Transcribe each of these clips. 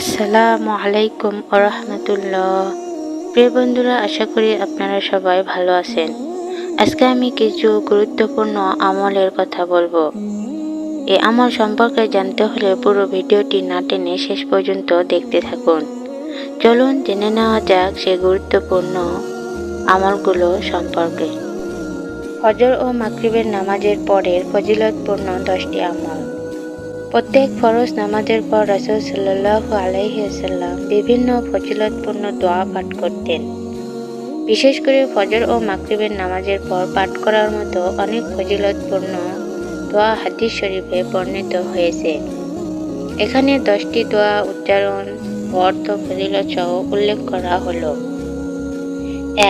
আসসালামু আলাইকুম রহমতুল্লাহ। প্রিয় বন্ধুরা, আশা করি আপনারা সবাই ভালো আছেন। আজকে আমি কিছু গুরুত্বপূর্ণ আমলের কথা বলব। এই আমল সম্পর্কে জানতে হলে পুরো ভিডিওটি না টেনে শেষ পর্যন্ত দেখতে থাকুন। চলুন জেনে নেওয়া যাক সে গুরুত্বপূর্ণ আমলগুলো সম্পর্কে। ফজর ও মাগরিবের নামাজের পরের ফজিলতপূর্ণ দশটি আমল। প্রত্যেক ফরজ নামাজের পর রাসুল সাল্লাহ আলাইসাল্লাম বিভিন্ন ফজিলতপূর্ণ দোয়া পাঠ করতেন। বিশেষ করে ফজর ও মাকরিবের নামাজের পর পাঠ করার মতো অনেক ফজিলতপূর্ণ দোয়া হাদিস শরীফে বর্ণিত হয়েছে। এখানে দশটি দোয়া উচ্চারণ অর্থ ফজিলত সহ উল্লেখ করা হলো।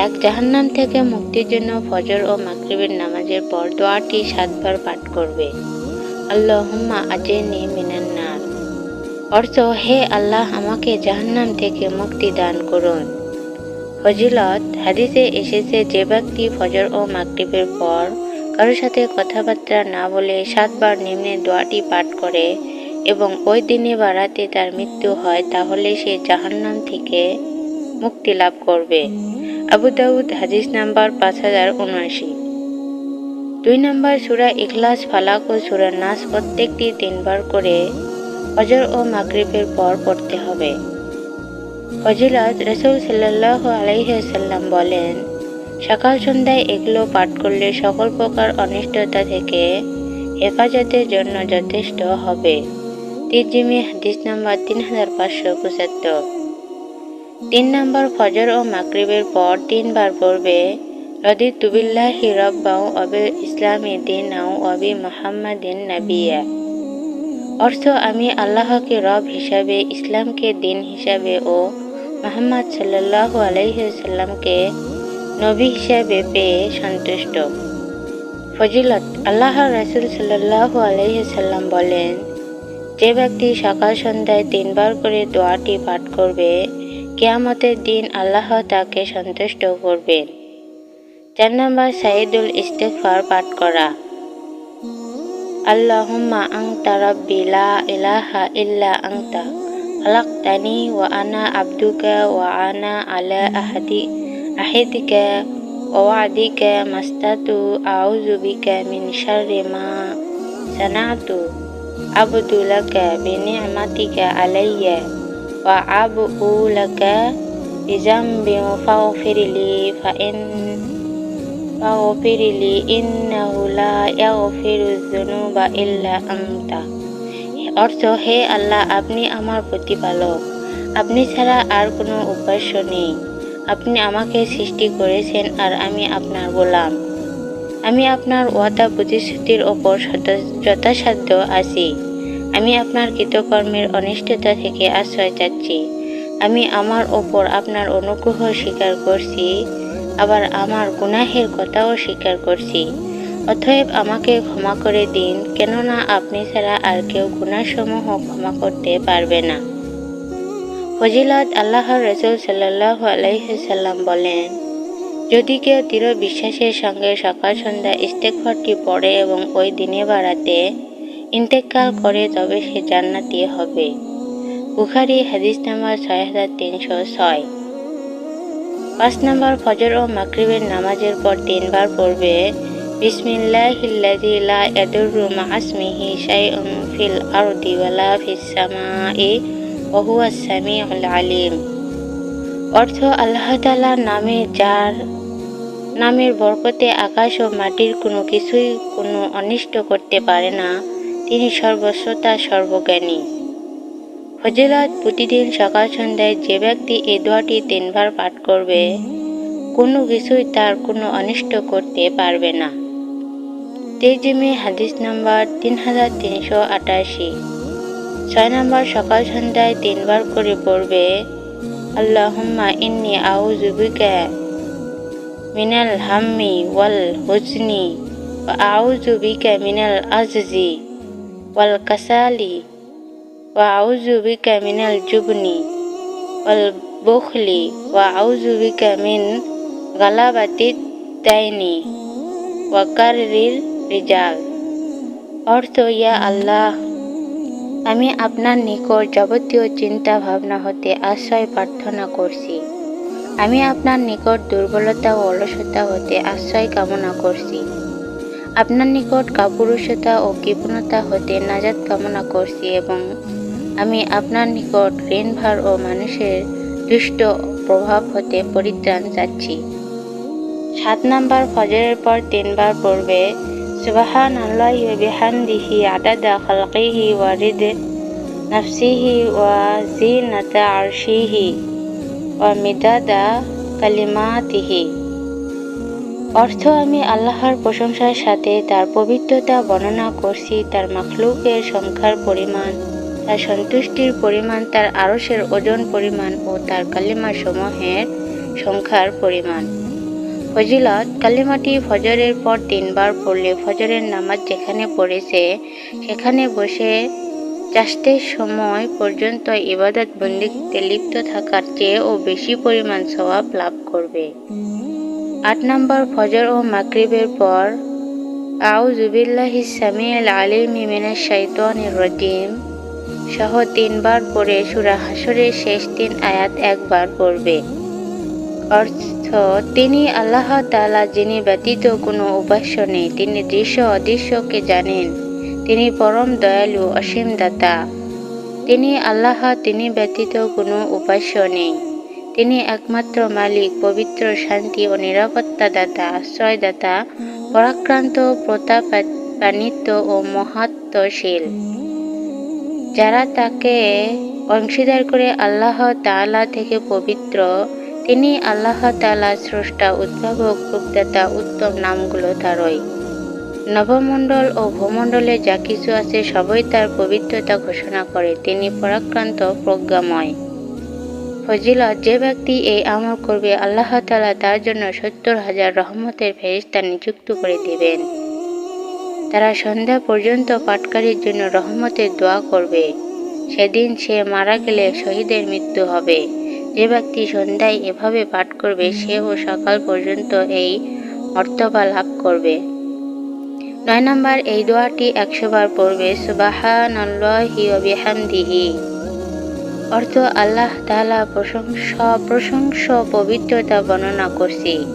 এক, জাহান্নাম থেকে মুক্তির জন্য ফজর ও মাকরিবের নামাজের পর দোয়াটি সাতবার পাঠ করবে। আল্লাহুম্মা আজেনি মিনান নার। অর্থ, হে আল্লাহ, আমাকে জাহান্নাম থেকে মুক্তি দান করুন। ফজিলত, হাদিসে এসেছে, যে ব্যক্তি ফজর ও মাগরিবের পর কারোর সাথে কথাবার্তা না বলে সাতবার নিম্নে দোয়াটি পাঠ করে এবং ওই দিনে বা রাতে তার মৃত্যু হয়, তাহলে সে জাহান্নাম থেকে মুক্তি লাভ করবে। আবু দাউদ, হাদিস নাম্বার পাঁচ হাজার উনআশি। দুই নম্বর সুরা ইখলাস, ফালাক ও সুরা নাস প্রত্যেকটি তিনবার করে ফজর ও মাগরিবের পর পড়তে হবে। ফজিলত রসুল সাল্লাহ আলাইসাল্লাম বলেন, সকাল সন্ধ্যায় এগুলো পাঠ করলে সকল প্রকার অনিষ্টতা থেকে হেফাজতের জন্য যথেষ্ট হবে। তিরজিমি হাদিস নাম্বার তিন হাজার পাঁচশো পঁচাত্তর। তিন নম্বর ফজর ও মাগরিবের পর তিনবার পড়বে রদিতু বিল্লাহি রব্বাও অবিল ইসলামী দিন আও অবি মোহাম্মদিন নবিয়া অর্থ আমি আল্লাহকে রব হিসাবে ইসলামকে দিন হিসাবে ও মোহাম্মদ সাল্লাহ আলাইসাল্লামকে নবী হিসাবে পেয়ে সন্তুষ্ট ফজিলত আল্লাহ রাসুল সাল্লাহ আলাইসাল্লাম বলেন যে ব্যক্তি সকাল সন্ধ্যায় তিনবার করে দোয়াটি পাঠ করবে কেয়ামতের দিন আল্লাহ তাকে সন্তুষ্ট করবেন চার নম্বর সাইদুল ইস্তেফার পাঠ করা। আল্লাহুম্মা আংতা রব্বি লা ইলাহা ইল্লা আংতা খালাকতানি ওয়া আনা আবদুকা ওয়া আনা আলা আহাদি, আহিদিকা ওয়া ওয়াদিকা মাস্তাতু, আউযু বিকা মিন শাররি মা সানাতু, আবদু লাকা বিনি'মাতিকা আলাইয়া ওয়া আবু লাকা বিজামবি ফাগফিরলি ফাইন ফাগফিরলি ইন্নাহু লা ইয়াগফিরুয যুনুবা ইল্লা আনতা অর্থ, হে আল্লাহ, আপনি আমার প্রতিপালক। আপনি ছাড়া আর কোনো উপাস্য নেই। আপনি আমাকে সৃষ্টি করেছেন আর আমি আপনার গোলাম। আমি আপনার ওয়াদা প্রতিশ্রুতির ওপর যথাসাধ্য আছি। আমি আপনার কৃতকর্মের অনিষ্টতা থেকে আশ্রয় চাচ্ছি। আমি আমার ওপর আপনার অনুগ্রহ স্বীকার করছি। আবার আমার গুনাহের কথাও স্বীকার করছি। অতএব আমাকে ক্ষমা করে দিন, কেননা আপনি ছাড়া আর কেউ গুণাসমূহ ক্ষমা করতে পারবে না। ফজিলত আল্লাহ রসুল সাল্লাহ আলাইসাল্লাম বলেন, যদি কেউ দৃঢ় বিশ্বাসের সঙ্গে সকাল সন্ধ্যা ইস্তেকফরটি পড়ে এবং ওই দিনে বাড়াতে ইন্তেকাল করে, তবে সে জান্নাতি হবে। বুখারি হাদিস নাম্বার ছয় হাজার তিনশো ছয়। পাঁচ নম্বর ফজর ও মাকরিবের নামাজের পর তিনবার পড়বে আলিম। অর্থ, আল্লাহ নামে যার নামের বরকতে আকাশ ও মাটির কোনো কিছুই কোনো অনিষ্ট করতে পারে না, তিনি সর্বস্বতা সর্বজ্ঞানী। ফজিলত প্রতিদিন সকাল সন্ধ্যায় যে ব্যক্তি এই দোয়াটি তিনবার পাঠ করবে, কোনো কিছুই তার কোনো অনিষ্ট করতে পারবে না। তেজিমে হাদিস নাম্বার তিন হাজার তিনশো আটাশি। ছয় নম্বর সকাল সন্ধ্যায় তিনবার করে পড়বে, আল্লাহুম্মা ইন্নি আউজুবিকা মিনাল হাম্মি ওয়াল হুজনি আউজুবিকা মিনাল আজজি ওয়াল কাসালি وأعوذ بك من الجبن والبخل وأعوذ بك من غلبة الدين وكرر রিজাল অর্থ ইয়া আল্লাহ আমি আপনার নিকট যাবতীয় চিন্তা ভাবনা হতে আশ্রয় প্রার্থনা করছি আমি আপনার নিকট দুর্বলতা ও অলসতা হতে আশ্রয় কামনা করছি আপনার নিকট কাপুরুষতা ও কৃপণতা হতে নাজাত কামনা করছি এবং আমি আপনার নিকট ঋণভার ও মানুষের দুষ্ট প্রভাব হতে পরিত্রাণ চাচ্ছি। সাত নাম্বার ফজরের পর তিনবার পড়বে সুবাহান আল্লাহ বিহামদিহি আদাদা খালকিহি ওয়া রিদ নাফসিহি ওয়া জিনাতা আরশিহি ওয়া মিদাদা কালিমাতিহি। অর্থ আমি আল্লাহর প্রশংসার সাথে তার পবিত্রতা বর্ণনা করছি, তার মাখলুকের সংখ্যার পরিমাণ। তার সন্তুষ্টির পরিমাণ, তার আরসের ওজন পরিমাণ ও তার কালিমা সমূহের সংখ্যার পরিমাণ। ফজিলত, কালিমাটি ফজরের পর তিনবার পড়লে ফজরের নামাজ যেখানে পড়েছে, সেখানে বসে চাষতের সময় পর্যন্ত ইবাদত বন্দিতে লিপ্ত থাকার চেয়েও বেশি পরিমাণ সওয়াব লাভ করবে। আট নম্বর, ফজর ও মাকরিবের পর আউজুবিল্লাহি সামিল আলিমি মিনাশ শাইতানির রাজিম। সহ তিনবার পড়ে সূরা হাসরের শেষ তিন আয়াত একবার পড়বে। অর্থ, তিনি আল্লাহ তালা যিনি ব্যতীত কোনো উপাস্য নেই, তিনি দৃশ্য অদৃশ্যকে জানেন। তিনি পরম দয়ালু, অসীম দাতা। তিনি আল্লাহ, তিনি ব্যতীত কোনো উপাস্য নেই। তিনি একমাত্র মালিক, পবিত্র, শান্তি ও নিরাপত্তা দাতা আশ্রয়দাতা পরাক্রান্ত, প্রতাপান্বিত ও মহাত্মশীল যারা তাকে অংশীদার করে আল্লাহ তালা থেকে পবিত্র, তিনি আল্লাহ তালা স্রষ্টা, উদ্ভাবক রূপদাতা উত্তম নামগুলো তারই। নবমণ্ডল ও ভূমণ্ডলে যা কিছু আছে সবই তার পবিত্রতা ঘোষণা করে। তিনি পরাক্রান্ত, প্রজ্ঞাময়। ফজিলত, যে ব্যক্তি এই আমল করবে, আল্লাহ তালা তার জন্য সত্তর হাজার রহমতের ফেরিস্তা নিযুক্ত করে দিবেন। তারা সন্ধ্যা পর্যন্ত পাটকারীর জন্য রহমতের দোয়া করবে। সেদিন সে মারা গেলে শহীদের মৃত্যু হবে। যে ব্যক্তি সন্ধ্যায় এভাবে পাঠ করবে, সেও সকাল পর্যন্ত এই মর্তবা লাভ করবে। নয় নম্বর, এই দোয়াটি একশো বার পড়বে সুবাহান আল্লাহি অর্থ আল্লাহ তাআলা প্রশংসা, প্রশংস পবিত্রতা বর্ণনা করছি।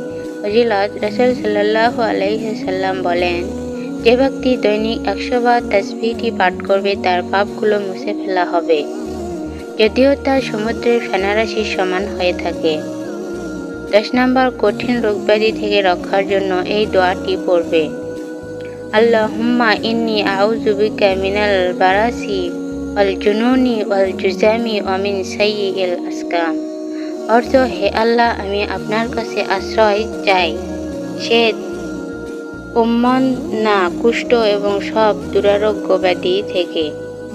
ফজিলত রসুল সাল্লাহ আলাইসাল্লাম বলেন যে ব্যক্তি দৈনিক একশো বার পাঠ করবে, তার পাপগুলো মুছে ফেলা হবে। যদিও তা সমুদ্রের ফেনারাশির সমান হয়ে থাকে। দশ নম্বর কঠিন রোগব্যাধি থেকে রক্ষার জন্য এই দোয়াটি পড়বে। আল্লাহুম্মা ইন্নি আউযুবিকা মিনাল বারাসি ওয়াল জুনুনি ওয়াল জুজামি অমিন সাইয়িল আসকাম। অর্থ, হে আল্লাহ, আমি আপনার কাছে আশ্রয় চাই। সে উম্মন না কুষ্ঠ এবং সব দুরারোগ্য ব্যাধি থেকে।